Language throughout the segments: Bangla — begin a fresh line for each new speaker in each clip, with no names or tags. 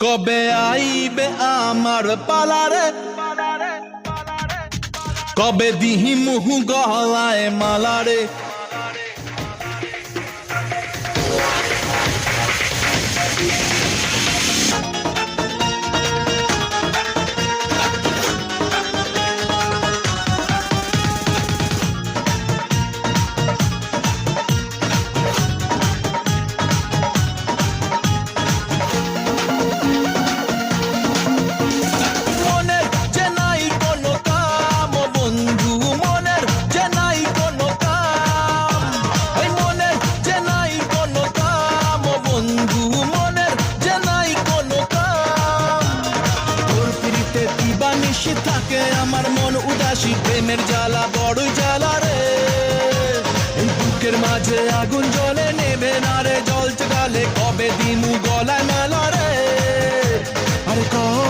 কবে আইবে আমার পালারে কবে দিহি মুহু গলায় মালারে দিবা নিশি থাকে আমার মন উদাসী, প্রেমের জ্বালা বড়ই জ্বালা রে। বুকের মাঝে আগুন জ্বলে, নেবে না রে জল গালে কবে দিনু গলায় মেলা রে। আরে কবে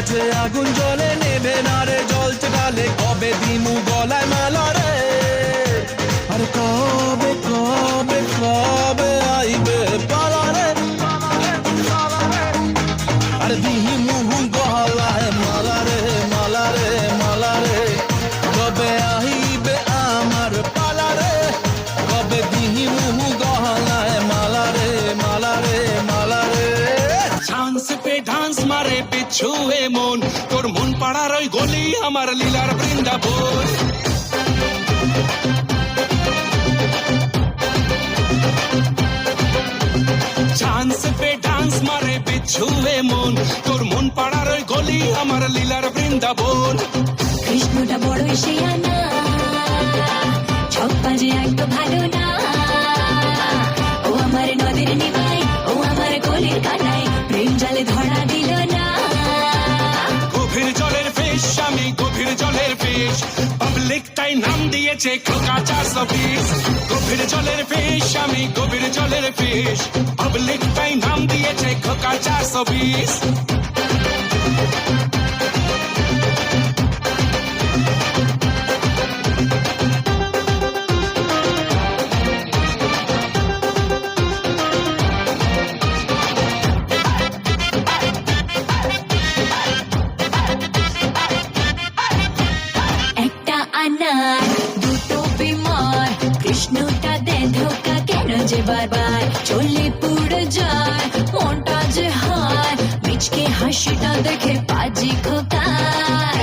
মাঝে আগুন জলে নেবে না রে জল গালে কবে দিমু গলায় মালা রে? আর কবে
তোর মন পাড়ার ওই গলি আমার লীলার বৃন্দাবন। চান্স পে ডান্স মারে পিছুয়ে মন, তোর মন পাড়ার ওই গলি আমার লীলার বৃন্দাবন।
কৃষ্ণটা বড়ই শিয়ানা ছপ্পা যে একটু ভালো না।
পাবলিক তাই নাম দিয়েছে খোকা চারশো বিশ গভীর জলের ফিস আমি গভীর জলের ফিস পাবলিক তাই নাম দিয়েছে খোকা চারশো বিশ
যে বারবার চলে পুড়ে যায়, মনটা যে হায়, মিচকে হাসিটা দেখে পাজি খোকার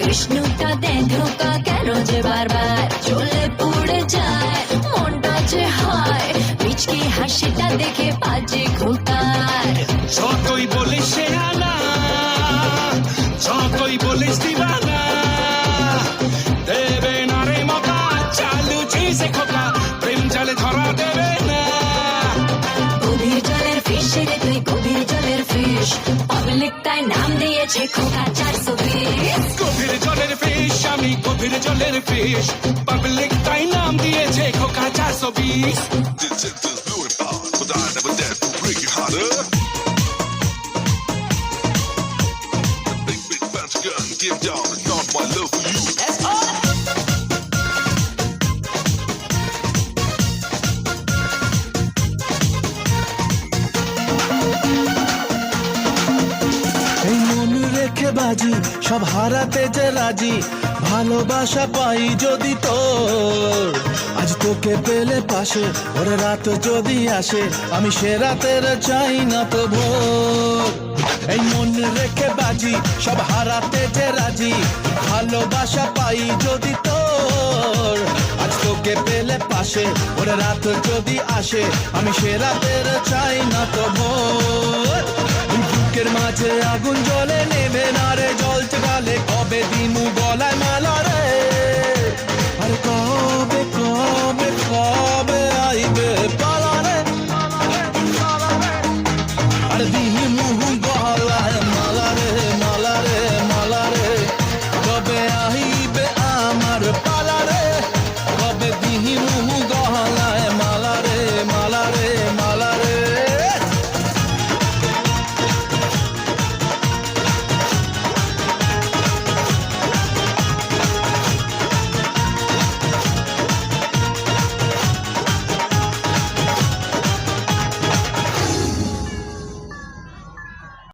কৃষ্ণটা কেন যে বারবার চলে পুড়ে যায়, মনটা যে হয়, মিচকে হাসিটা দেখে পাজে খোকার
যতই বলিস সে আনা যতই বলিস দিবানা? দেবে না রে মকা চালু সে খোকা প্রেম জালে ধরা দেবে না।
গভীর জলের ফিশ রে তুই গভীর জলের ফিশ পাবলিক তাই নাম দিয়েছে খোকা চারশো বিশ।
গভীর জলের ফিস আমি গভীর জলের ফিস পাবলিক তাই নাম দিয়েছে খোকা চারশো বিশ।
This is this beautiful, but I never dare to break it harder.
সব হারাতে যে রাজি, ভালোবাসা পাই যদি তোর। আজ তোকে পেলে পাশে ওরে রাত যদি আসে, আমি সে রাতের চাই না তো ভোর এই মন রেখে বাজি, সব হারাতে যে রাজি, ভালোবাসা পাই যদি তোর। আজ তোকে পেলে পাশে ওরে রাত যদি আসে, আমি সে রাতের চাই না তো ভোর বুকের মাঝে আগুন জলে নেমে নারে জলছে গালে কবে দিমু গলায় মালা রে? আরে কবে কবে